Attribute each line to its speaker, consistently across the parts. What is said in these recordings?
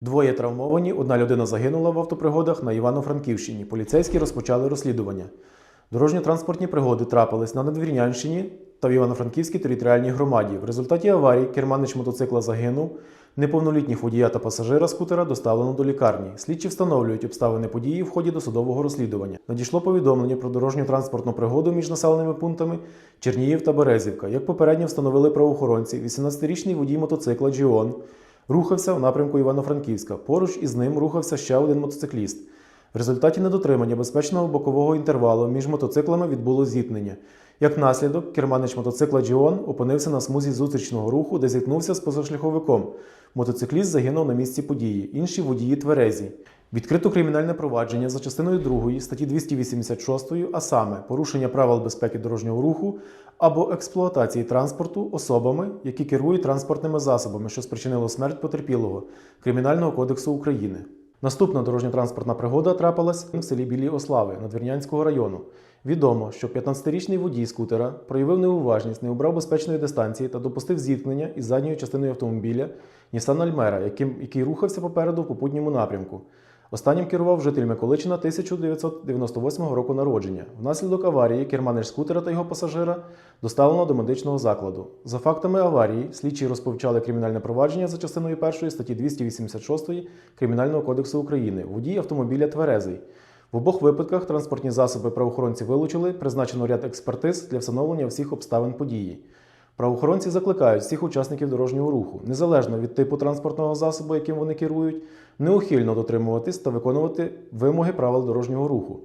Speaker 1: Двоє травмовані, одна людина загинула в автопригодах на Івано-Франківщині. Поліцейські розпочали розслідування. Дорожньо-транспортні пригоди трапились на Надвірнянщині та в Івано-Франківській територіальній громаді. В результаті аварії керманич мотоцикла загинув. Неповнолітніх водія та пасажира скутера доставлено до лікарні. Слідчі встановлюють обставини події в ході досудового розслідування. Надійшло повідомлення про дорожню транспортну пригоду між населеними пунктами Чернігів та Березівка. Як попередньо встановили правоохоронці, 18-річний водій мотоцикла Джіон рухався в напрямку Івано-Франківська. Поруч із ним рухався ще один мотоцикліст. В результаті недотримання безпечного бокового інтервалу між мотоциклами відбуло зіткнення. Як наслідок, керманич мотоцикла Джіон опинився на смузі зустрічного руху, де зіткнувся з позашляховиком. Мотоцикліст загинув на місці події. Інші водії тверезі. Відкрито кримінальне провадження за частиною 2 статті 286, а саме порушення правил безпеки дорожнього руху або експлуатації транспорту особами, які керують транспортними засобами, що спричинило смерть потерпілого Кримінального кодексу України. Наступна дорожньо-транспортна пригода трапилась в селі Білі Ослави Надвірнянського району. Відомо, що 15-річний водій скутера проявив неуважність, не обрав безпечної дистанції та допустив зіткнення із задньою частиною автомобіля Нісан Альмера, яким, який рухався попереду в попутньому напрямку. Останнім керував житель Миколичина 1998 року народження. Внаслідок аварії керманич скутера та його пасажира доставлено до медичного закладу. За фактами аварії, слідчі розповчали кримінальне провадження за частиною 1 статті 286 Кримінального кодексу України. Водій автомобіля тверезий. В обох випадках транспортні засоби правоохоронці вилучили, призначено ряд експертиз для встановлення всіх обставин події. Правоохоронці закликають всіх учасників дорожнього руху, незалежно від типу транспортного засобу, яким вони керують, неухильно дотримуватись та виконувати вимоги правил дорожнього руху.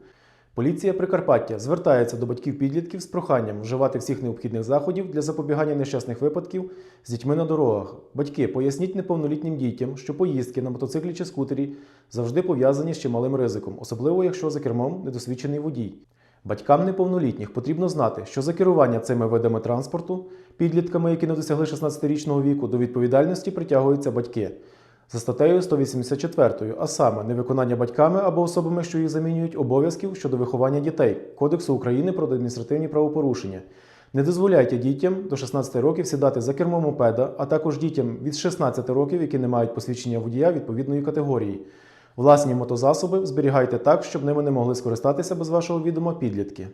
Speaker 1: Поліція Прикарпаття звертається до батьків підлітків з проханням вживати всіх необхідних заходів для запобігання нещасних випадків з дітьми на дорогах. Батьки, поясніть неповнолітнім дітям, що поїздки на мотоциклі чи скутері завжди пов'язані з чималим ризиком, особливо якщо за кермом недосвідчений водій. Батькам неповнолітніх потрібно знати, що за керування цими видами транспорту, підлітками, які не досягли 16-річного віку, до відповідальності притягуються батьки. За статтею 184, а саме невиконання батьками або особами, що їх замінюють, обов'язків щодо виховання дітей Кодексу України про адміністративні правопорушення. Не дозволяйте дітям до 16 років сідати за кермо мопеда, а також дітям від 16 років, які не мають посвідчення водія відповідної категорії. Власні мотозасоби зберігайте так, щоб ними не могли скористатися без вашого відома підлітки.